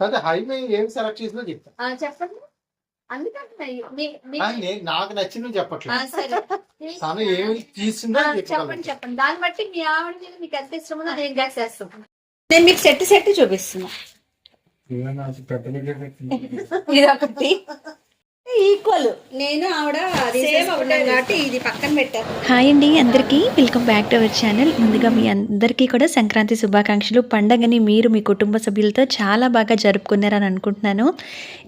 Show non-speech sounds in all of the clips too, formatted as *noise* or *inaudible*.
అయితే హైవే ఏం సెలెక్ట్ చేసిందో చెప్తా. చెప్పండి. అందుకంటే నాకు నచ్చింది ఆ, చెప్పట్లేదు తను ఏమి తీసిందో. చెప్పండి చెప్పండి. దాన్ని బట్టి మీ ఆవిడ మీద మీకు ఎంత ఇష్టమో నేను గెస్ చేస్తాను. నేను మీకు సెట్ సెట్ చూపిస్తున్నా. ఇది ఒకటి *laughs* ఈక్వల్ నేను ఆవిడ సేమ్ ఒకటే కాబట్టి ఇది పక్కన పెట్టారు హాయ్ అండి అందరికీ. Welcome back to our channel ముందుగా మీ అందరికీ కూడా సంక్రాంతి శుభాకాంక్షలు. పండగని మీరు మీ కుటుంబ సభ్యులతో చాలా బాగా జరుపుకున్నారని అనుకుంటున్నాను.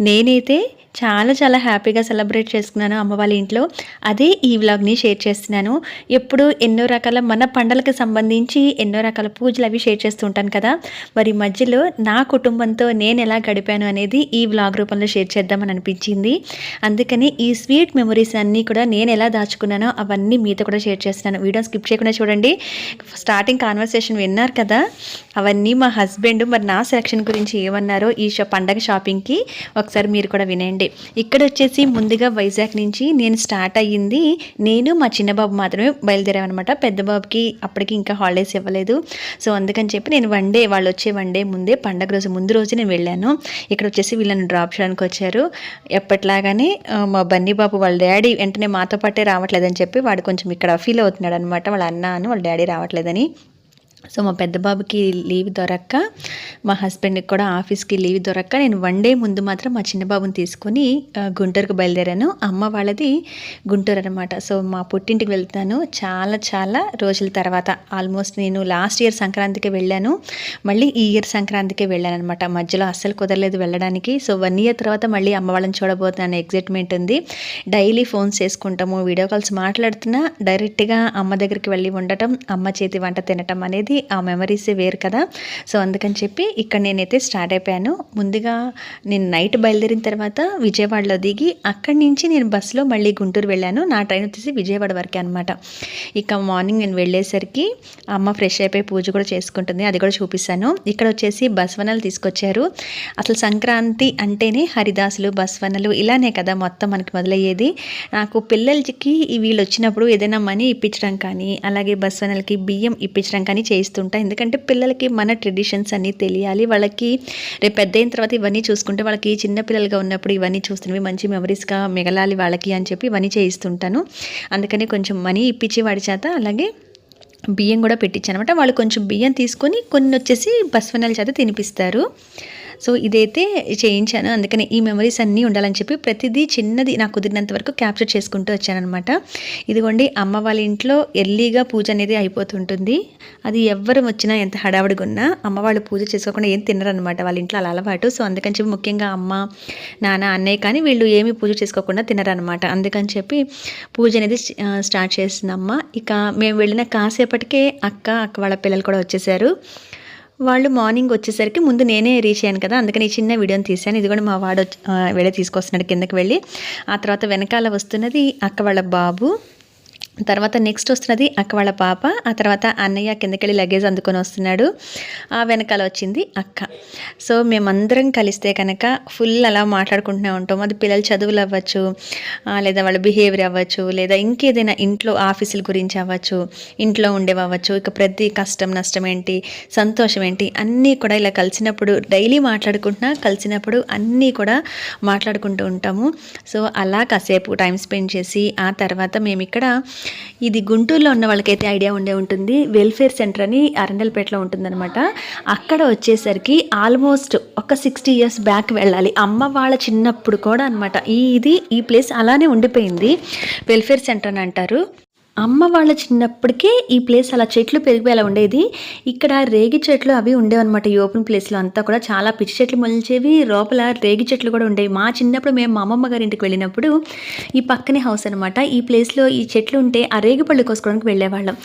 నేనైతే చాలా చాలా హ్యాపీగా సెలబ్రేట్ చేసుకున్నాను అమ్మ వాళ్ళ ఇంట్లో. అదే ఈ వ్లాగ్ని షేర్ చేస్తున్నాను. ఎప్పుడు ఎన్నో రకాల మన పండగలకు సంబంధించి ఎన్నో రకాల పూజలు అవి షేర్ చేస్తూ ఉంటాను కదా. మరి మధ్యలో నా కుటుంబంతో నేను ఎలా గడిపాను అనేది ఈ వ్లాగ్ రూపంలో షేర్ చేద్దామని అనిపించింది. అందుకని ఈ స్వీట్ మెమరీస్ అన్నీ కూడా నేను ఎలా దాచుకున్నానో అవన్నీ మీతో కూడా షేర్ చేస్తున్నాను. వీడియో స్కిప్ చేయకుండా చూడండి. స్టార్టింగ్ కాన్వర్సేషన్ విన్నారు కదా? అవన్నీ మా హస్బెండ్ మరి నా సెలక్షన్ గురించి ఏమన్నారో ఈ షా పండగ షాపింగ్కి ఒకసారి మీరు కూడా వినండి. ఇక్కడ వచ్చేసి ముందుగా వైజాగ్ నుంచి నేను స్టార్ట్ అయ్యింది. నేను మా చిన్న బాబు మాత్రమే బయలుదేరామన్నమాట. పెద్ద బాబుకి అప్పటికి ఇంకా హాలిడేస్ ఇవ్వలేదు. సో అందుకని చెప్పి నేను వన్ డే వాళ్ళు వచ్చే వన్ డే ముందే పండగ రోజు ముందు రోజు నేను వెళ్ళాను. ఇక్కడ వచ్చేసి వీళ్ళని డ్రాప్ చేయడానికి వచ్చారు. ఎప్పట్లాగానే ఆ, మా బన్నీ బాబు వాళ్ళ డాడీ వెంటనే మాతో పాటే రావట్లేదని చెప్పి వాడు కొంచెం ఇక్కడ ఫీల్ అవుతున్నాడు అనమాట వాళ్ళ అన్న అని వాళ్ళ డాడీ రావట్లేదని. సో మా పెద్ద బాబుకి లీవ్ దొరక్క మా హస్బెండ్కి కూడా ఆఫీస్కి లీవ్ దొరక్క. నేను వన్ డే ముందు మాత్రం మా చిన్న బాబుని తీసుకొని గుంటూరుకు బయలుదేరాను. అమ్మ వాళ్ళది గుంటూరు అనమాట సో మా పుట్టింటికి వెళ్తాను చాలా చాలా రోజుల తర్వాత. ఆల్మోస్ట్ నేను లాస్ట్ ఇయర్ సంక్రాంతికి వెళ్ళాను. మళ్ళీ ఈ ఇయర్ సంక్రాంతికి వెళ్ళాను అనమాట మధ్యలో అస్సలు కుదరలేదు వెళ్ళడానికి. సో వన్ ఇయర్ తర్వాత మళ్ళీ అమ్మ వాళ్ళని చూడబోతున్నాను. ఎగ్జైట్మెంట్ ఉంది. డైలీ ఫోన్స్ చేసుకుంటాము వీడియో కాల్స్ మాట్లాడుతున్నా డైరెక్ట్గా అమ్మ దగ్గరికి వెళ్ళి ఉండటం అమ్మ చేతి వంట తినటం అనేది ఆ మెమరీసే వేరు కదా. సో అందుకని చెప్పి ఇక్కడ నేనైతే స్టార్ట్ అయిపోయాను. ముందుగా నేను నైట్ బయలుదేరిన తర్వాత విజయవాడలో దిగి అక్కడి నుంచి నేను బస్సులో మళ్ళీ గుంటూరు వెళ్ళాను. నా ట్రైన్ వచ్చేసి విజయవాడ వరకే అనమాట ఇక మార్నింగ్ నేను వెళ్ళేసరికి అమ్మ ఫ్రెష్ అయిపోయి పూజ కూడా చేసుకుంటుంది. అది కూడా చూపిస్తాను. ఇక్కడ వచ్చేసి బస్వనలు తీసుకొచ్చారు. అసలు సంక్రాంతి అంటేనే హరిదాసులు బస్వనలు ఇలానే కదా మొత్తం మనకి మొదలయ్యేది. నాకు పిల్లలకి వీళ్ళు వచ్చినప్పుడు ఏదైనా మనీ ఇప్పించడం కానీ అలాగే బస్వనలకి బియ్యం ఇప్పించడం కానీ చేస్తుంటా ఎందుకంటే పిల్లలకి మన ట్రెడిషన్స్ అన్నీ తెలియాలి. వాళ్ళకి రేపు పెద్ద అయిన తర్వాత ఇవన్నీ చూసుకుంటే వాళ్ళకి చిన్న పిల్లలుగా ఉన్నప్పుడు ఇవన్నీ చూస్తున్నవి మంచి మెమరీస్గా మిగలాలి వాళ్ళకి అని చెప్పి ఇవన్నీ చేయిస్తుంటాను. అందుకని కొంచెం మనీ ఇప్పించి వాడి చేత అలాగే బియ్యం కూడా పెట్టించానమాట. వాళ్ళు కొంచెం బియ్యం తీసుకొని కొన్ని వచ్చేసి బస్వనాల చేత తినిపిస్తారు. సో ఇదైతే చేయించాను. అందుకని ఈ మెమరీస్ అన్నీ ఉండాలని చెప్పి ప్రతిదీ చిన్నది నాకు కుదిరినంత వరకు క్యాప్చర్ చేసుకుంటూ వచ్చానమాట ఇదిగోండి అమ్మ వాళ్ళ ఇంట్లో ఎర్లీగా పూజ అనేది అయిపోతుంటుంది. అది ఎవ్వరు వచ్చినా ఎంత హడావుడిగా ఉన్నా అమ్మ వాళ్ళు పూజ చేసుకోకుండా ఏం తినరనమాట వాళ్ళ ఇంట్లో అలా అలవాటు. సో అందుకని చెప్పి ముఖ్యంగా అమ్మ నాన్న అన్నయ్య కానీ వీళ్ళు ఏమీ పూజ చేసుకోకుండా తినరనమాట అందుకని చెప్పి పూజ అనేది స్టార్ట్ చేసిందమ్మ ఇక మేము వెళ్ళిన కాసేపటికే అక్క అక్క వాళ్ళ పిల్లలు కూడా వచ్చేసారు. వాళ్ళు మార్నింగ్ వచ్చేసరికి ముందు నేనే రీచ్ అయ్యాను కదా అందుకని ఈ చిన్న వీడియోని తీశాను. ఇది కూడా మా వాడు వచ్చి- వెళ్ళి తీసుకొస్తున్నాడు కిందకి వెళ్ళి. ఆ తర్వాత వెనకాల వస్తున్నది అక్క వాళ్ళ బాబు. తర్వాత నెక్స్ట్ వస్తున్నది అక్క వాళ్ళ పాప. ఆ తర్వాత అన్నయ్య కిందకెళ్ళి లగేజ్ అందుకొని వస్తున్నాడు. ఆ వెనకాల వచ్చింది అక్క. సో మేమందరం కలిస్తే కనుక ఫుల్ అలా మాట్లాడుకుంటూనే ఉంటాం. అది పిల్లల చదువులు అవ్వచ్చు లేదా వాళ్ళ బిహేవియర్ అవ్వచ్చు లేదా ఇంకేదైనా ఇంట్లో ఆఫీసుల గురించి అవ్వచ్చు ఇంట్లో ఉండేవి అవ్వచ్చు. ఇక ప్రతి కష్టం నష్టం ఏంటి సంతోషం ఏంటి అన్నీ కూడా ఇలా కలిసినప్పుడు డైలీ మాట్లాడుకుంటున్నా కలిసినప్పుడు అన్నీ కూడా మాట్లాడుకుంటూ ఉంటాము. సో అలా కాసేపు టైం స్పెండ్ చేసి ఆ తర్వాత మేము ఇక్కడ ఇది గుంటూరులో ఉన్న వాళ్ళకైతే ఐడియా ఉండే ఉంటుంది. వెల్ఫేర్ సెంటర్ అని అరండల్పేటలో ఉంటుందన్నమాట. అక్కడ వచ్చేసరికి ఆల్మోస్ట్ ఒక సిక్స్టీ ఇయర్స్ బ్యాక్ వెళ్ళాలి. అమ్మ వాళ్ళ చిన్నప్పుడు కూడా అనమాట ఈ ఇది ఈ ప్లేస్ అలానే ఉండిపోయింది. వెల్ఫేర్ సెంటర్ అని అంటారు. అమ్మ వాళ్ళ చిన్నప్పటికే ఈ ప్లేస్ అలా చెట్లు పెరిగిపోయేలా ఉండేది. ఇక్కడ రేగి చెట్లు అవి ఉండేవన్నమాట ఈ ఓపెన్ ప్లేస్లో అంతా కూడా చాలా పిచ్చి చెట్లు మొలిచేవి. లోపల రేగి చెట్లు కూడా ఉండేవి. మా చిన్నప్పుడు మేము మా అమ్మమ్మ గారి ఇంటికి వెళ్ళినప్పుడు ఈ పక్కనే హౌస్ అనమాట ఈ ప్లేస్లో ఈ చెట్లు ఉంటే ఆ రేగి పళ్ళు కోసుకోవడానికి వెళ్ళేవాళ్ళం.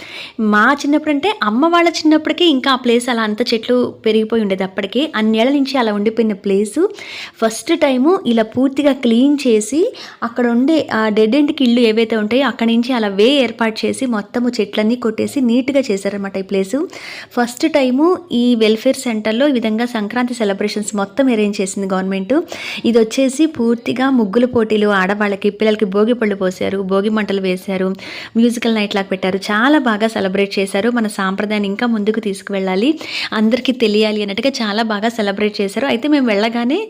మా చిన్నప్పుడు అంటే అమ్మ వాళ్ళ చిన్నప్పటికే ఇంకా ఆ ప్లేస్ అలా అంత చెట్లు పెరిగిపోయి ఉండేది అప్పటికే. అన్నేళ్ళ నుంచి అలా ఉండిపోయిన ప్లేసు ఫస్ట్ టైము ఇలా పూర్తిగా క్లీన్ చేసి అక్కడ ఉండే ఆ డెడ్ ఎండ్కి ఇల్లు ఏవైతే ఉంటాయో అక్కడి నుంచి అలా వే ఏర్పాటు ఏర్పాటు చేసి మొత్తము చెట్లన్నీ కొట్టేసి నీట్గా చేశారనమాట ఈ ప్లేసు. ఫస్ట్ టైము ఈ వెల్ఫేర్ సెంటర్లో ఈ విధంగా సంక్రాంతి సెలబ్రేషన్స్ మొత్తం అరేంజ్ చేసింది గవర్నమెంట్. ఇది వచ్చేసి పూర్తిగా ముగ్గుల పోటీలు ఆడవాళ్ళకి పిల్లలకి భోగి పళ్ళు పోసారు భోగి మంటలు వేశారు మ్యూజికల్ నైట్ లాగా పెట్టారు. చాలా బాగా సెలబ్రేట్ చేశారు. మన సాంప్రదాయాన్ని ఇంకా ముందుకు తీసుకువెళ్ళాలి. అందరికీ తెలియాలి అన్నట్టుగా చాలా బాగా సెలబ్రేట్ చేశారు. అయితే మేము వెళ్ళగానే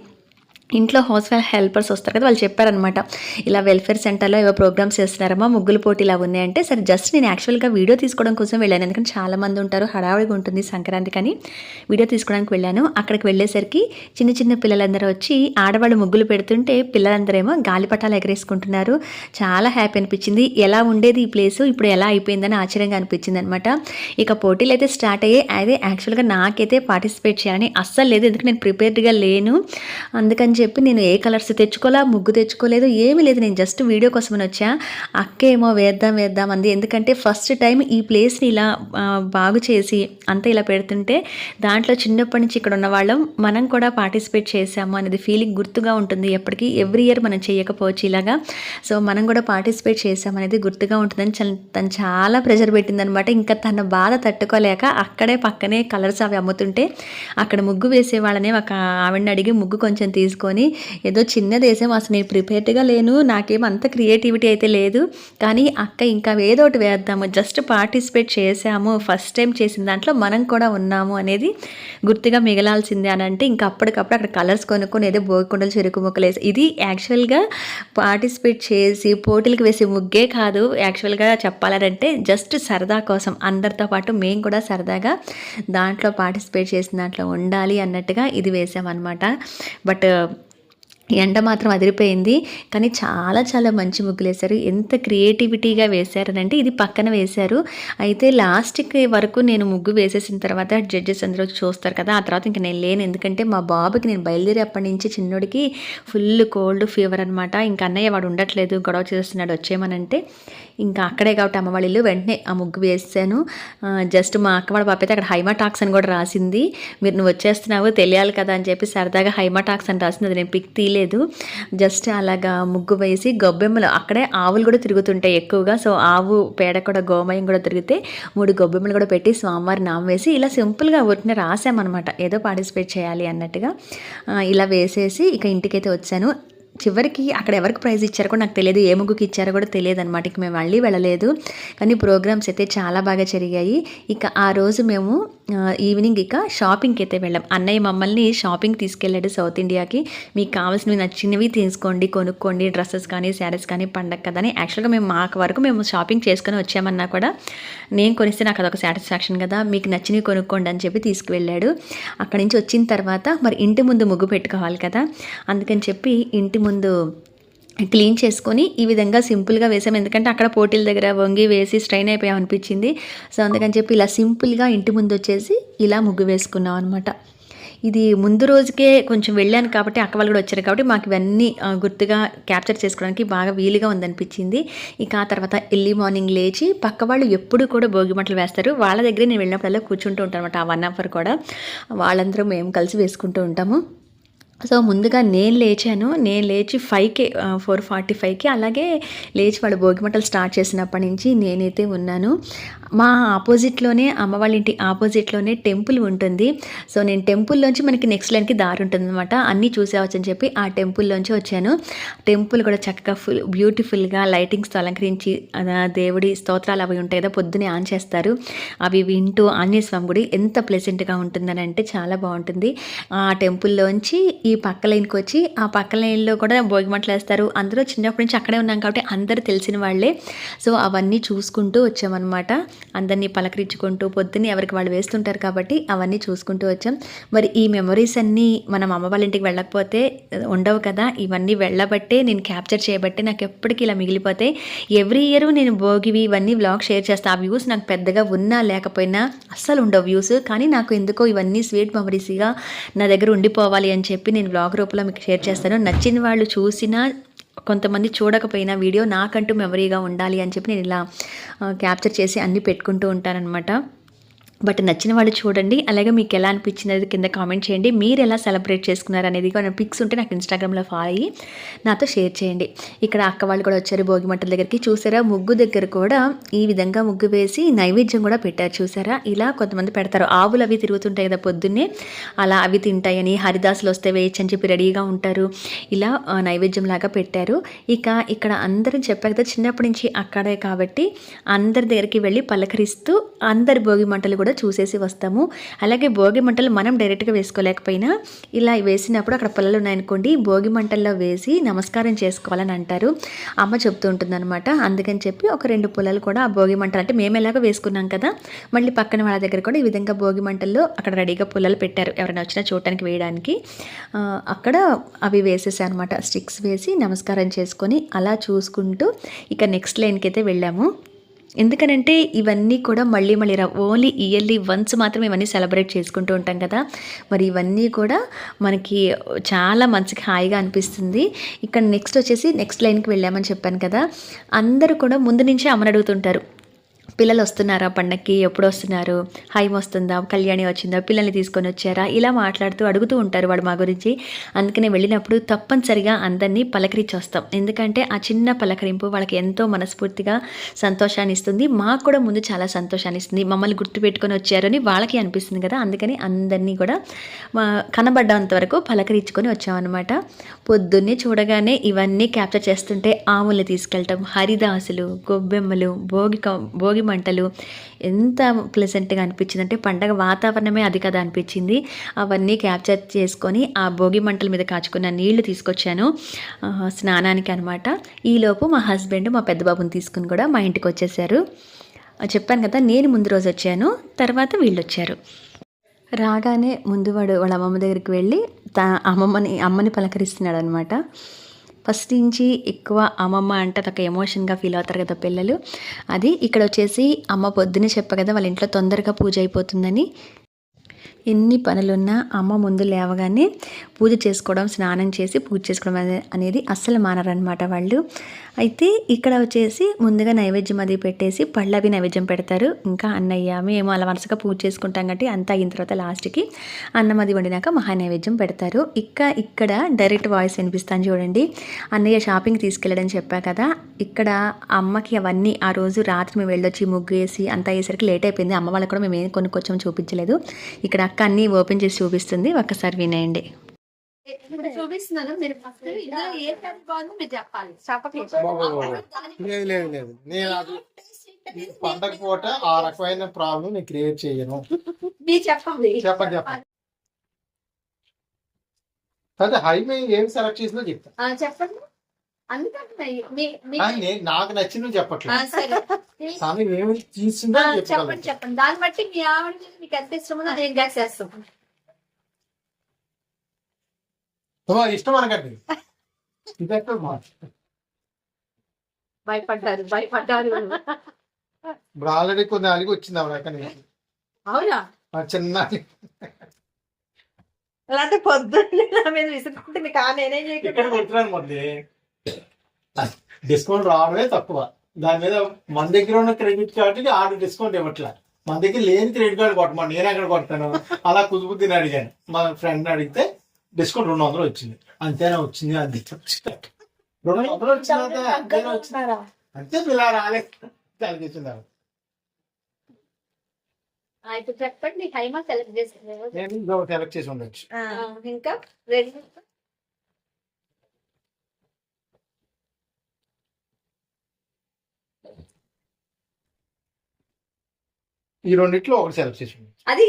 ఇంట్లో హౌస్ వైఫ్ హెల్పర్స్ వస్తారు కదా వాళ్ళు చెప్పారనమాట ఇలా వెల్ఫేర్ సెంటర్లో ఏవో ప్రోగ్రామ్స్ చేస్తున్నారమ్మా ముగ్గులు పోటీ ఇలా ఉన్నాయంటే సరే జస్ట్ నేను యాక్చువల్గా వీడియో తీసుకోవడం కోసం వెళ్ళాను. ఎందుకంటే చాలామంది ఉంటారు హడావిడిగా ఉంటుంది సంక్రాంతి కానీ వీడియో తీసుకోవడానికి వెళ్ళాను. అక్కడికి వెళ్ళేసరికి చిన్న చిన్న పిల్లలందరూ వచ్చి ఆడవాళ్ళు ముగ్గులు పెడుతుంటే పిల్లలందరేమో గాలిపటాలు ఎగరేసుకుంటున్నారు. చాలా హ్యాపీ అనిపించింది. ఎలా ఉండేది ఈ ప్లేస్? ఇప్పుడు ఎలా అయిపోయిందని ఆశ్చర్యంగా అనిపించింది అనమాట ఇక పోటీలు అయితే స్టార్ట్ అయ్యాయి. అదే యాక్చువల్గా నాకైతే పార్టిసిపేట్ చేయాలని అస్సలు లేదు. ఎందుకంటే నేను ప్రిపేర్డ్గా లేను. అందుకని చెప్పి నేను ఏ కలర్స్ తెచ్చుకోలే ముగ్గు తెచ్చుకోలేదు ఏమీ లేదు. నేను జస్ట్ వీడియో కోసమని వచ్చా. అక్క ఏమో వేద్దాం వేద్దాం అంది. ఎందుకంటే ఫస్ట్ టైం ఈ ప్లేస్ని ఇలా బాగు చేసి అంతా ఇలా పెడుతుంటే దాంట్లో చిన్నప్పటి నుంచి ఇక్కడ ఉన్న వాళ్ళం మనం కూడా పార్టిసిపేట్ చేసాము అనేది ఫీలింగ్ గుర్తుగా ఉంటుంది. ఎప్పటికీ ఎవ్రీ ఇయర్ మనం చేయకపోవచ్చు ఇలాగా. సో మనం కూడా పార్టిసిపేట్ చేసాం అనేది గుర్తుగా ఉంటుందని తను చాలా ప్రెజర్ పెట్టిందనమాట. ఇంకా తన బాధ తట్టుకోలేక అక్కడే పక్కనే కలర్స్ అవి అమ్ముతుంటే అక్కడ ముగ్గు వేసే వాళ్ళనే ఒక ఆవిడని అడిగి ముగ్గు కొంచెం చేసుకొని ఏదో చిన్న దేశం అసలు నేను ప్రిపేర్డ్గా లేను. నాకేం అంత క్రియేటివిటీ అయితే లేదు. కానీ అక్క ఇంకా ఏదో ఒకటి వేద్దాము. జస్ట్ పార్టిసిపేట్ చేసాము. ఫస్ట్ టైం చేసిన దాంట్లో మనం కూడా ఉన్నాము అనేది గుర్తుగా మిగలాల్సిందే అని అంటే ఇంకా అప్పటికప్పుడు అక్కడ కలర్స్ కొనుక్కొని ఏదో బోయకుండలు చెరుకు ముక్కలు వేసి ఇది యాక్చువల్గా పార్టిసిపేట్ చేసి పోటీలకు వేసే ముగ్గే కాదు. యాక్చువల్గా చెప్పాలంటే జస్ట్ సరదా కోసం అందరితో పాటు మేము కూడా సరదాగా దాంట్లో పార్టిసిపేట్ చేసిన దాంట్లో ఉండాలి అన్నట్టుగా ఇది వేసామన్నమాట. బట్ ఎండ మాత్రం అదిరిపోయింది. కానీ చాలా చాలా మంచి ముగ్గులు వేశారు. ఎంత క్రియేటివిటీగా వేశారనంటే ఇది పక్కన వేశారు. అయితే లాస్ట్కి వరకు నేను ముగ్గు వేసేసిన తర్వాత జడ్జెస్ అందరూ చూస్తారు కదా ఆ తర్వాత ఇంకా నేను లేను. ఎందుకంటే మా బాబుకి నేను బయలుదేరేప్పటి నుంచి చిన్నోడికి ఫుల్ కోల్డ్ ఫీవర్ అనమాట ఇంకా అన్నయ్య వాడు ఉండట్లేదు గొడవ చేస్తున్నాడు వచ్చేయమనంటే. ఇంకా అక్కడే కాబట్టి అమ్మ వాళ్ళు వెంటనే ఆ ముగ్గు వేసాను. జస్ట్ మా అక్క వాళ్ళ పాప అయితే అక్కడ హైమాటాక్స్ అని కూడా రాసింది. మీరు నువ్వు వచ్చేస్తున్నావు తెలియాలి కదా అని చెప్పి సరదాగా హైమాటాక్స్ అని రాసింది. అది నేను పిక్ తీయలేదు. జస్ట్ అలాగా ముగ్గు వేసి గొబ్బెమ్మలు అక్కడే ఆవులు కూడా తిరుగుతుంటాయి ఎక్కువగా. సో ఆవు పేడ కూడా గోమయం కూడా తిరిగితే మూడు గొబ్బెమ్మలు కూడా పెట్టి స్వామివారి నామం వేసి ఇలా సింపుల్గా ఒట్టిన రాసామన్నమాట. ఏదో పార్టిసిపేట్ చేయాలి అన్నట్టుగా. ఇలా వేసేసి ఇక ఇంటికైతే వచ్చాను. చివరికి అక్కడ ఎవరికి ప్రైజ్ ఇచ్చారో కూడా నాకు తెలియదు. ఏ ముగ్గుకి ఇచ్చారో కూడా తెలియదు అనమాట ఇక మేము మళ్ళీ వెళ్ళలేదు. కానీ ప్రోగ్రామ్స్ అయితే చాలా బాగా జరిగాయి. ఇక ఆ రోజు మేము ఈవినింగ్ ఇక షాపింగ్కి అయితే వెళ్ళాం. అన్నయ్య మమ్మల్ని షాపింగ్ తీసుకెళ్ళాడు సౌత్ ఇండియాకి. మీకు కావాల్సినవి నచ్చినవి తీసుకోండి కొనుక్కోండి. డ్రెస్సెస్ కానీ శారీస్ కానీ పండగ కదా అని. యాక్చువల్గా మేము మాకు వరకు మేము షాపింగ్ చేసుకొని వచ్చామన్నా కూడా నేను కొనిస్తే నాకు అదొక సాటిస్ఫాక్షన్ కదా. మీకు నచ్చినవి కొనుక్కోండి అని చెప్పి తీసుకువెళ్ళాడు. అక్కడి నుంచి వచ్చిన తర్వాత మరి ఇంటి ముందు ముగ్గు పెట్టుకోవాలి కదా. అందుకని చెప్పి ఇంటి ముందు క్లీన్ చేసుకొని ఈ విధంగా సింపుల్గా వేసాం. ఎందుకంటే అక్కడ పోటీల దగ్గర వంగి వేసి స్ట్రైన్ అయిపోయాం అనిపించింది. సో అందుకని చెప్పి ఇలా సింపుల్గా ఇంటి ముందు వచ్చేసి ఇలా ముగ్గు వేసుకున్నాం అనమాట ఇది ముందు రోజుకే కొంచెం వెళ్ళాను కాబట్టి అక్క వాళ్ళు కూడా వచ్చారు కాబట్టి మాకు ఇవన్నీ గుర్తుగా క్యాప్చర్ చేసుకోవడానికి బాగా వీలుగా ఉందనిపించింది. ఇక ఆ తర్వాత ఎర్లీ మార్నింగ్ లేచి పక్క వాళ్ళు ఎప్పుడు కూడా భోగి మంటలు వేస్తారు. వాళ్ళ దగ్గర నేను వెళ్ళినప్పుడల్లా కూర్చుంటూ ఉంటాను అనమాట ఆ వన్ అవర్ కూడా. వాళ్ళందరూ మేము కలిసి వేసుకుంటూ ఉంటాము. సో ముందుగా నేను లేచాను. నేను లేచి ఫైవ్కి ఫోర్ ఫార్టీ ఫైవ్కి అలాగే లేచి వాడు భోగిమంటలు స్టార్ట్ చేసినప్పటి నుంచి నేనైతే ఉన్నాను. మా ఆపోజిట్లోనే అమ్మ వాళ్ళ ఇంటి ఆపోజిట్లోనే టెంపుల్ ఉంటుంది. సో నేను టెంపుల్లోంచి మనకి నెక్స్ట్ లైన్కి దారి ఉంటుంది అనమాట అన్నీ చూసేవచ్చని చెప్పి ఆ టెంపుల్లోంచి వచ్చాను. టెంపుల్ కూడా చక్కగా ఫుల్ బ్యూటిఫుల్గా లైటింగ్స్తో అలంకరించి దేవుడి స్తోత్రాలు అవి ఉంటాయి కదా పొద్దునే ఆన్ చేస్తారు. అవి వింటూ ఆంజనేయ స్వామి గుడి ఎంత ప్లెజెంట్గా ఉంటుందని అంటే చాలా బాగుంటుంది. ఆ టెంపుల్లోంచి ఈ పక్క లైన్కి వచ్చి ఆ పక్క లైన్లో కూడా భోగి మంటలు వేస్తారు. అందరూ చిన్నప్పటి నుంచి అక్కడే ఉన్నాం కాబట్టి అందరూ తెలిసిన వాళ్ళే. సో అవన్నీ చూసుకుంటూ వచ్చామన్నమాట. అందరినీ పలకరించుకుంటూ పొద్దున్నే ఎవరికి వాళ్ళు వేస్తుంటారు కాబట్టి అవన్నీ చూసుకుంటూ వచ్చాం. మరి ఈ మెమరీస్ అన్నీ మనం అమ్మ వాళ్ళ ఇంటికి వెళ్ళకపోతే ఉండవు కదా. ఇవన్నీ వెళ్ళబట్టే నేను క్యాప్చర్ చేయబట్టే నాకు ఎప్పటికీ ఇలా మిగిలిపోతాయి. ఎవ్రీ ఇయర్ నేను భోగివి ఇవన్నీ వ్లాగ్ షేర్ చేస్తాను ఆ వ్యూస్ నాకు పెద్దగా ఉన్నా లేకపోయినా అస్సలు ఉండవు వ్యూస్. కానీ నాకు ఎందుకో ఇవన్నీ స్వీట్ మెమరీస్గా నా దగ్గర ఉండిపోవాలి అని చెప్పి నేను బ్లాగ్ రూపంలో మీకు షేర్ చేస్తాను. నచ్చిన వాళ్ళు చూసినా కొంతమంది చూడకపోయినా వీడియో నాకంటూ మెమరీగా ఉండాలి అని చెప్పి నేను ఇలా క్యాప్చర్ చేసి అన్నీ పెట్టుకుంటూ ఉంటానన్నమాట. బట్ నచ్చిన వాళ్ళు చూడండి. అలాగే మీకు ఎలా అనిపించినది కింద కామెంట్ చేయండి. మీరు ఎలా సెలబ్రేట్ చేసుకున్నారు అనేది కూడా పిక్స్ ఉంటే నాకు ఇన్స్టాగ్రామ్లో ఫాలో అయ్యి నాతో షేర్ చేయండి. ఇక్కడ అక్క వాళ్ళు కూడా వచ్చారు భోగి మంటల దగ్గరికి. చూసారా? ముగ్గు దగ్గర కూడా ఈ విధంగా ముగ్గు వేసి నైవేద్యం కూడా పెట్టారు. చూసారా? ఇలా కొంతమంది పెడతారు. ఆవులు అవి తిరుగుతుంటాయి కదా పొద్దున్నే. అలా అవి తింటాయని హరిదాసులు వస్తే వేయచ్చు అని చెప్పి రెడీగా ఉంటారు. ఇలా నైవేద్యం లాగా పెట్టారు. ఇక ఇక్కడ అందరూ చెప్పారు కదా చిన్నప్పటి నుంచి అక్కడే కాబట్టి అందరి దగ్గరికి వెళ్ళి పలకరిస్తూ అందరి భోగి మంటలు కూడా చూసేసి వస్తాము. అలాగే భోగి మంటలు మనం డైరెక్ట్గా వేసుకోలేకపోయినా ఇలా వేసినప్పుడు అక్కడ పొలాలు ఉన్నాయనుకోండి భోగి మంటల్లో వేసి నమస్కారం చేసుకోవాలని అంటారు. అమ్మ చెప్తూ ఉంటుందన్నమాట. అందుకని చెప్పి ఒక రెండు పొలాలు కూడా ఆ భోగి మంటలు అంటే మేము ఎలాగో వేసుకున్నాం కదా మళ్ళీ పక్కన వాళ్ళ దగ్గర కూడా ఈ విధంగా భోగి మంటల్లో అక్కడ రెడీగా పుల్లలు పెట్టారు. ఎవరైనా వచ్చినా చూడటానికి వేయడానికి. అక్కడ అవి వేసేసాను అనమాట స్టిక్స్ వేసి నమస్కారం చేసుకొని అలా చూసుకుంటూ ఇక నెక్స్ట్ లైన్కి అయితే వెళ్ళాము. ఎందుకనంటే ఇవన్నీ కూడా మళ్ళీ మళ్ళీ రా ఓన్లీ ఇయర్లీ వన్స్ మాత్రం ఇవన్నీ సెలబ్రేట్ చేసుకుంటూ ఉంటాం కదా. మరి ఇవన్నీ కూడా మనకి చాలా మనసుకి హాయిగా అనిపిస్తుంది. ఇక్కడ నెక్స్ట్ వచ్చేసి నెక్స్ట్ లైన్కి వెళ్ళామని చెప్పాను కదా. అందరూ కూడా ముందు నుంచే అమ్మని అడుగుతుంటారు. పిల్లలు వస్తున్నారా పండక్కి? ఎప్పుడు వస్తున్నారు హైమ్ వస్తుందా? కళ్యాణి వచ్చిందా? పిల్లల్ని తీసుకొని వచ్చారా? ఇలా మాట్లాడుతూ అడుగుతూ ఉంటారు వాడు మా గురించి. అందుకనే వెళ్ళినప్పుడు తప్పనిసరిగా అందరినీ పలకరించి వస్తాం ఎందుకంటే ఆ చిన్న పలకరింపు వాళ్ళకి ఎంతో మనస్ఫూర్తిగా సంతోషాన్ని ఇస్తుంది. మాకు కూడా ముందు చాలా సంతోషాన్ని ఇస్తుంది. మమ్మల్ని గుర్తుపెట్టుకొని వచ్చారని వాళ్ళకి అనిపిస్తుంది కదా. అందుకని అందరినీ కూడా కనబడ్డంత వరకు పలకరించుకొని వచ్చామన్నమాట. పొద్దున్నే చూడగానే ఇవన్నీ క్యాప్చర్ చేస్తుంటే ఆవుల్ని తీసుకెళ్ళటం హరిదాసులు గొబ్బెమ్మలు భోగి భోగి భోగి మంటలు ఎంత ప్లెజెంట్గా అనిపించింది అంటే పండగ వాతావరణమే అది కదా అనిపించింది. అవన్నీ క్యాప్చర్ చేసుకొని ఆ భోగి మంటల మీద కాచుకున్న నీళ్ళు తీసుకొచ్చాను. స్నానానికి అనమాట ఈలోపు మా హస్బెండ్ మా పెద్దబాబుని తీసుకుని కూడా మా ఇంటికి వచ్చేసారు. చెప్పాను కదా నేను ముందు రోజు వచ్చాను తర్వాత వీళ్ళు వచ్చారు. రాగానే ముందు వాడు వాళ్ళ అమ్మమ్మ దగ్గరికి వెళ్ళి తా అమ్మమ్మని అమ్మని పలకరిస్తున్నాడు అనమాట ఫస్ట్ నుంచి ఎక్కువ అమ్మమ్మ అంటే ఒక ఎమోషన్గా ఫీల్ అవుతారు కదా పిల్లలు. అది ఇక్కడ వచ్చేసి అమ్మ పొద్దునే చెప్ప కదా వాళ్ళ ఇంట్లో తొందరగా పూజ అయిపోతుందని. ఎన్ని పనులున్నా అమ్మ ముందు లేవగానే పూజ చేసుకోవడం స్నానం చేసి పూజ చేసుకోవడం అనేది అస్సలు మానరనమాట వాళ్ళు. అయితే ఇక్కడ వచ్చేసి ముందుగా నైవేద్యం అది పెట్టేసి పళ్ళవి నైవేద్యం పెడతారు. ఇంకా అన్నయ్య మేము అలా వరుసగా పూజ చేసుకుంటాం కాబట్టి అంతా అయిన తర్వాత లాస్ట్కి అన్నం అది వండినాక మహా నైవేద్యం పెడతారు. ఇక్క ఇక్కడ డైరెక్ట్ వాయిస్ వినిపిస్తాను చూడండి. అన్నయ్య షాపింగ్ తీసుకెళ్ళడం చెప్పా కదా. ఇక్కడ అమ్మకి అవన్నీ ఆ రోజు రాత్రి మేము వెళ్ళొచ్చి ముగ్గు వేసి అంతా అయ్యేసరికి లేట్ అయిపోయింది. అమ్మ వాళ్ళకి కూడా మేము ఏం కొనుక్కొచ్చాము చూపించలేదు. ఇక్కడ అక్క అన్నీ ఓపెన్ చేసి చూపిస్తుంది. ఒక్కసారి వినేయండి. ఇప్పుడు చూపిస్తున్నాను. మీరు ఫస్ట్ ఇందులో ఏ టైప్ బాగుందో మీరు చెప్పాలి. చెప్పట్లేదు లేదు లేదు లేదు. నేను అది ఈ పండగ పూట ఆ రకమైన ప్రాబ్లం నేను క్రియేట్ చేయను. మీరు చెప్పండి. చెప్పండి చెప్పండి. అదే హైవే ఏం సెలెక్ట్ చేసిందో చెప్తా. చెప్పండి. నాకు నచ్చిందో ఆ, చెప్పట్లేదు సరే. స్వామి ఏమి. చెప్పండి చెప్పండి. దాన్ని బట్టి మీ ఆవిడ మీకు ఎంత ఇష్టమో చేస్తాం. ఓ, ఇష్టం అనకండి. భయపడ్డారు భయపడ్డారు. ఇప్పుడు ఆల్రెడీ కొన్ని అలిగి వచ్చింది ఆవిడ అక్కడ. అవునా? ఆ చిన్న అలాంటి పొద్దున్నే నా మీద విసురుకుంటుంది కా నేనేం ఇక్కడ చేయకుండా కొడుతున్నాను మొదలు డిస్కౌంట్ రావడమే తక్కువ. దాని మీద మన దగ్గర ఉన్న క్రెడిట్ కార్డుకి ఆడు డిస్కౌంట్ ఇవ్వట్లే. మన దగ్గర లేని క్రెడిట్ కార్డు కొట్టమని. నేను ఎక్కడ కొడతాను? అలా కుదుబుద్దిని అడిగాను. మా ఫ్రెండ్ అడిగితే డిస్కౌంట్ రెండు వందలు వచ్చింది. అంతేనా వచ్చింది? అంతే వచ్చింది. రెండు వందలు వచ్చింది? అంతేనా వచ్చింది? అంతే పిల్ల రాలేదు ఇప్పుడు చెప్పండి. హైమా సెలెక్ట్ చేసింది నేను ఇంకో సెలెక్ట్ చేసి ఉండొచ్చు. ఇంకా ఈ రెండిట్లో ఒకటి సెలెక్ట్ చేసి ఉండొచ్చు అది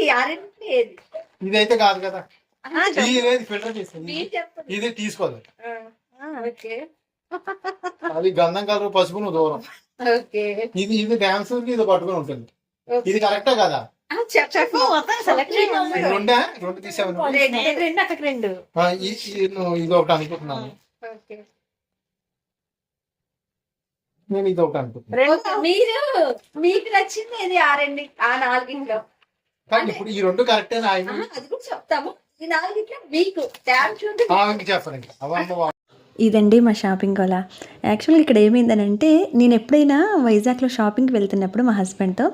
ఇదైతే కాదు కదా. ఫిల్టర్ చేసింది. ఇది తీసుకోదు. ఓకే. అది గంధం కలర్ పసుపు నువ్వు దూరం. ఓకే. ఇది ఇది డాన్స్ ఇది పట్టుకుని ఉంటుంది. ఇది కరెక్టా కదా? రెండా? రెండు తీసావు ఇది ఒకటి అనుకుంటున్నాను. ఓకే. నేను ఇది ఒకటి అనుకుంటున్నాను రెండు మీరు మీకు నచ్చింది ఏది ఆ రెండు ఆ నాలుగింట్లో. కానీ ఇప్పుడు ఈ రెండు కరెక్టే ఆయన అది కూడా చెప్తాము. ఈ నాలుగింట్లో మీకు ట్యాబ్ చూడండి. ఇంక చెప్పండి. అవమ్మ ఇదండి మా షాపింగ్ అలా యాక్చువల్గా ఇక్కడ ఏమైందనంటే నేను ఎప్పుడైనా వైజాగ్లో షాపింగ్కి వెళ్తున్నప్పుడు మా హస్బెండ్తో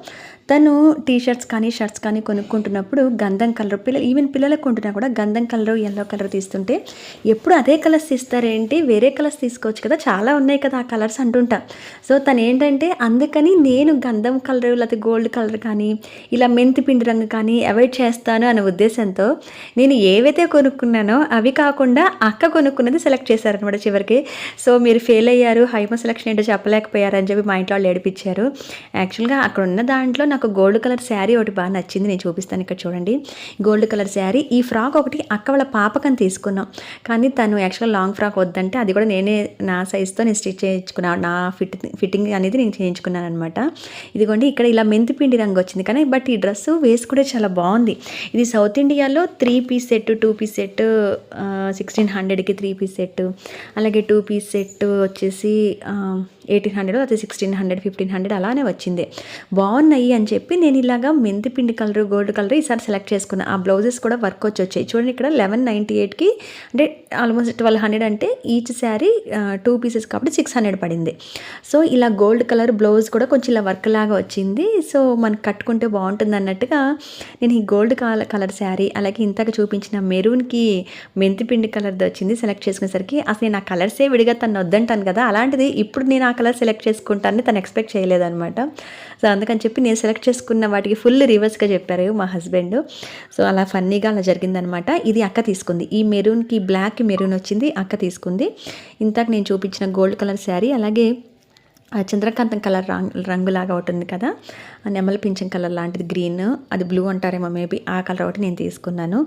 తను టీ షర్ట్స్ కానీ షర్ట్స్ కానీ కొనుక్కుంటున్నప్పుడు గంధం కలర్ పిల్లలు ఈవెన్ పిల్లలకు కొంటున్నా కూడా గంధం కలర్ ఎల్లో కలర్ తీస్తుంటే ఎప్పుడు అదే కలర్స్ తీస్తారేంటి? వేరే కలర్స్ తీసుకోవచ్చు కదా? చాలా ఉన్నాయి కదా ఆ కలర్స్ అంటుంటా. సో తను ఏంటంటే అందుకని నేను గంధం కలర్ లేకపోతే గోల్డ్ కలర్ కానీ ఇలా మెంతి పిండి రంగు కానీ అవాయిడ్ చేస్తాను అనే ఉద్దేశంతో నేను ఏవైతే కొనుక్కున్నానో అవి కాకుండా అక్క కొనుక్కున్నది సెలెక్ట్ చేశారనమాట చివరికి. సో మీరు ఫెయిల్ అయ్యారు హైమ సెలెక్షన్ ఏంటో చెప్పలేకపోయారని చెప్పి మా ఇంట్లో వాళ్ళు ఏడిపించారు. యాక్చువల్గా అక్కడ ఉన్న దాంట్లో నాకు గోల్డ్ కలర్ శారీ ఒకటి బాగా నచ్చింది నేను చూపిస్తాను ఇక్కడ చూడండి. Gold colour sari. ఈ ఫ్రాక్ ఒకటి అక్క వాళ్ళ పాపకని తీసుకున్నాం. కానీ తను యాక్చువల్గా లాంగ్ ఫ్రాక్ వద్దంటే అది కూడా నేనే నా సైజ్తో నేను స్టిచ్ చేయించుకున్నాను నా ఫిట్ ఫిట్టింగ్ అనేది నేను చేయించుకున్నాను అనమాట ఇదిగోండి ఇక్కడ ఇలా మెంతి పిండి రంగు వచ్చింది. కానీ బట్ ఈ డ్రెస్ కూడా చాలా బాగుంది. ఇది సౌత్ ఇండియాలో three piece set two piece set sixteen హండ్రెడ్కి త్రీ పీస్ సెట్ అలాగే టూ పీస్ సెట్ వచ్చేసి ఎయిటీన్ హండ్రెడ్ అయితే సిక్స్టీన్ హండ్రెడ్ ఫిఫ్టీన్ హండ్రెడ్ అలానే వచ్చింది. బాగున్నాయి అని చెప్పి నేను ఇలాగా మెంతి పిండి కలర్ గోల్డ్ కలర్ ఈసారి సెలెక్ట్ చేసుకున్నా. ఆ బ్లౌజెస్ కూడా వర్క్ వచ్చి వచ్చాయి. చూడండి ఇక్కడ లెవెన్ నైంటీ ఎయిట్కి అంటే ఆల్మోస్ట్ ట్వెల్వ్ హండ్రెడ్ అంటే ఈచ్ శారీ టూ పీసెస్ కాబట్టి సిక్స్ హండ్రెడ్ పడింది. సో ఇలా గోల్డ్ కలర్ బ్లౌజ్ కూడా కొంచెం ఇలా వర్క్ లాగా వచ్చింది. సో మనకు కట్టుకుంటే బాగుంటుంది అన్నట్టుగా నేను ఈ గోల్డ్ కలర్ కలర్ శారీ అలాగే ఇంతక చూపించిన మెరూన్కి మెంతి పిండి కలర్ది వచ్చింది సెలెక్ట్ చేసుకునేసరికి. అసలు నేను ఆ కలర్సే విడిగా తను వద్దంటాను కదా. అలాంటిది ఇప్పుడు నేను కలర్ సెలెక్ట్ చేసుకుంటానని తను ఎక్స్పెక్ట్ చేయలేదనమాట సో అందుకని చెప్పి నేను సెలెక్ట్ చేసుకున్న వాటికి ఫుల్ రివర్స్గా చెప్పారు మా హస్బెండ్. సో అలా ఫన్నీగా అలా జరిగిందనమాట ఇది అక్క తీసుకుంది. ఈ మెరూన్కి బ్లాక్ మెరూన్ వచ్చింది అక్క తీసుకుంది. ఇంతకు నేను చూపించిన గోల్డ్ కలర్ శారీ అలాగే చంద్రకాంతం కలర్ రంగు రంగులాగా ఒకటి ఉంది కదా. నెమలి పింఛం కలర్ లాంటిది గ్రీన్ అది బ్లూ అంటారేమో మేబీ ఆ కలర్ ఒకటి నేను తీసుకున్నాను.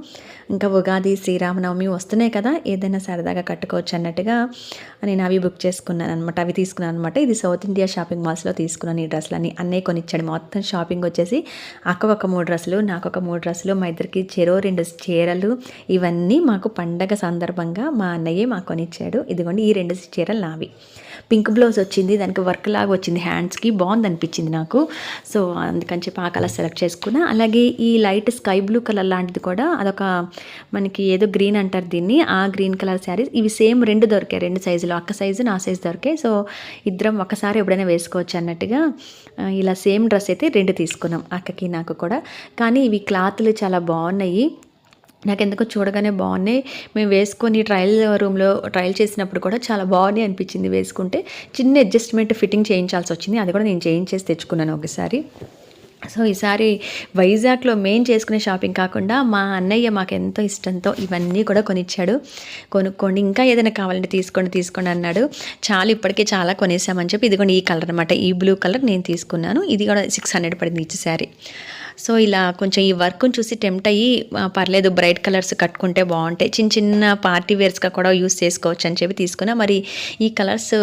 ఇంకా ఉగాది శ్రీరామనవమి వస్తున్నాయి కదా ఏదైనా సరదాగా కట్టుకోవచ్చు అన్నట్టుగా నేను అవి బుక్ చేసుకున్నాను అనమాట అవి తీసుకున్నాను అనమాట ఇది సౌత్ ఇండియా షాపింగ్ మాల్స్లో తీసుకున్నాను ఈ డ్రెస్సులని అన్నయ్య కొనిచ్చాడు. మొత్తం షాపింగ్ వచ్చేసి అక్క ఒక మూడు డ్రెస్సులు నాకు ఒక మూడు డ్రెస్సులు మా ఇద్దరికి చెరో రెండు చీరలు ఇవన్నీ మాకు పండగ సందర్భంగా మా అన్నయ్యే మాకు కొనిచ్చాడు. ఇదిగోండి ఈ రెండు చీరలు నావి. పింక్ బ్లౌజ్ వచ్చింది దానికి వర్క్ లాగా వచ్చింది హ్యాండ్స్కి బాగుంది అనిపించింది నాకు. సో అందుకని చెప్పి ఆ కలర్ సెలెక్ట్ చేసుకున్నా. అలాగే ఈ లైట్ స్కై బ్లూ కలర్ లాంటిది కూడా అదొక మనకి ఏదో గ్రీన్ అంటారు దీన్ని ఆ గ్రీన్ కలర్ శారీస్. ఇవి సేమ్ రెండు దొరికాయి రెండు సైజులు అక్క సైజు నా సైజు దొరికాయి. సో ఇద్దరం ఒకసారి ఎప్పుడైనా వేసుకోవచ్చు అన్నట్టుగా ఇలా సేమ్ డ్రెస్ అయితే రెండు తీసుకున్నాం అక్కకి నాకు కూడా. కానీ ఇవి క్లాత్లు చాలా బాగున్నాయి. నాకు ఎందుకో చూడగానే బాగున్నాయి మేము వేసుకొని ట్రయల్ రూమ్లో ట్రయల్ చేసినప్పుడు కూడా చాలా బాగున్నాయి అనిపించింది వేసుకుంటే. చిన్న అడ్జస్ట్మెంట్ ఫిట్టింగ్ చేయించాల్సి వచ్చింది. అది కూడా నేను చేయించేసి తెచ్చుకున్నాను ఒకసారి. సో ఈసారి వైజాగ్లో మేము చేసుకునే షాపింగ్ కాకుండా మా అన్నయ్య మాకు ఎంతో ఇష్టంతో ఇవన్నీ కూడా కొనిచ్చాడు. కొనుక్కోండి ఇంకా ఏదైనా కావాలంటే తీసుకోండి తీసుకోండి అన్నాడు. చాలా ఇప్పటికే చాలా కొనేసామని చెప్పి ఇదిగోండి ఈ కలర్ అనమాట ఈ బ్లూ కలర్ నేను తీసుకున్నాను. ఇది కూడా సిక్స్ హండ్రెడ్ పడింది ఇచ్చి సో ఇలా కొంచెం ఈ వర్క్ని చూసి టెంప్ట్ అయ్యి పర్లేదు బ్రైట్ కలర్స్ కట్టుకుంటే బాగుంటాయి. చిన్న చిన్న పార్టీ వేర్స్గా కూడా యూస్ చేసుకోవచ్చు అని చెప్పి తీసుకున్నా. మరి ఈ కలర్స్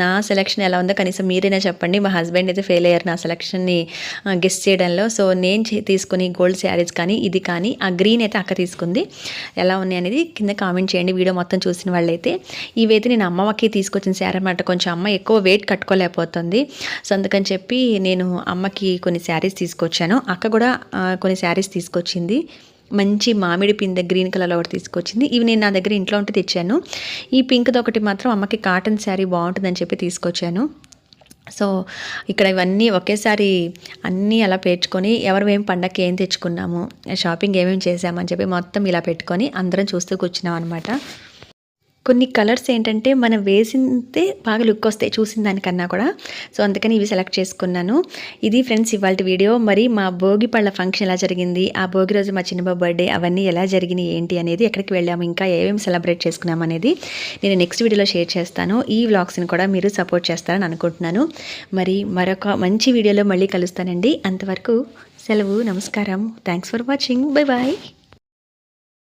నా సెలక్షన్ ఎలా ఉందో కనీసం మీరైనా చెప్పండి. మా హస్బెండ్ అయితే ఫెయిల్ అయ్యారు నా సెలక్షన్ని గెస్ట్ చేయడంలో. సో నేను తీసుకుని గోల్డ్ శారీస్ కానీ ఇది కానీ ఆ గ్రీన్ అయితే అక్క తీసుకుంది. ఎలా ఉన్నాయి అనేది కింద కామెంట్ చేయండి. వీడియో మొత్తం చూసిన వాళ్ళైతే. ఇవైతే నేను అమ్మకి తీసుకొచ్చిన శారీ అన్నమాట. కొంచెం అమ్మ ఎక్కువ వెయిట్ కట్టుకోలేకపోతుంది. సో అందుకని చెప్పి నేను అమ్మకి కొన్ని శారీస్ తీసుకొచ్చాను. అక్క కూడా కొన్ని శారీస్ తీసుకొచ్చింది. మంచి మామిడి పిందె గ్రీన్ కలర్లో ఒకటి తీసుకొచ్చింది. ఇవి నేను నా దగ్గర ఇంట్లో ఉంటే తెచ్చాను. ఈ పింక్ది ఒకటి మాత్రం అమ్మకి కాటన్ శారీ బాగుంటుందని చెప్పి తీసుకొచ్చాను. సో ఇక్కడ ఇవన్నీ ఒకేసారి అన్నీ అలా పేర్చుకొని ఎవరు ఏం పండగకి ఏం తెచ్చుకున్నాము షాపింగ్ ఏమేమి చేసామని చెప్పి మొత్తం ఇలా పెట్టుకొని అందరం చూస్తూ కూర్చున్నాం అనమాట కొన్ని కలర్స్ ఏంటంటే మనం వేసిందే బాగా లుక్ వస్తాయి చూసిన దానికన్నా కూడా. సో అందుకని ఇవి సెలెక్ట్ చేసుకున్నాను. ఇది ఫ్రెండ్స్ ఇవాళ వీడియో. మరి మా భోగి పళ్ళ ఫంక్షన్ ఎలా జరిగింది? ఆ భోగి రోజు మా చిన్నబాబు బర్త్డే అవన్నీ ఎలా జరిగినాయి ఏంటి అనేది ఎక్కడికి వెళ్ళాము? ఇంకా ఏమేమి సెలబ్రేట్ చేసుకున్నాం అనేది నేను నెక్స్ట్ వీడియోలో షేర్ చేస్తాను. ఈ వ్లాగ్స్ని కూడా మీరు సపోర్ట్ చేస్తారని అనుకుంటున్నాను. మరి మరొక మంచి వీడియోలో మళ్ళీ కలుస్తానండి. అంతవరకు సెలవు నమస్కారం. Thanks for watching bye bye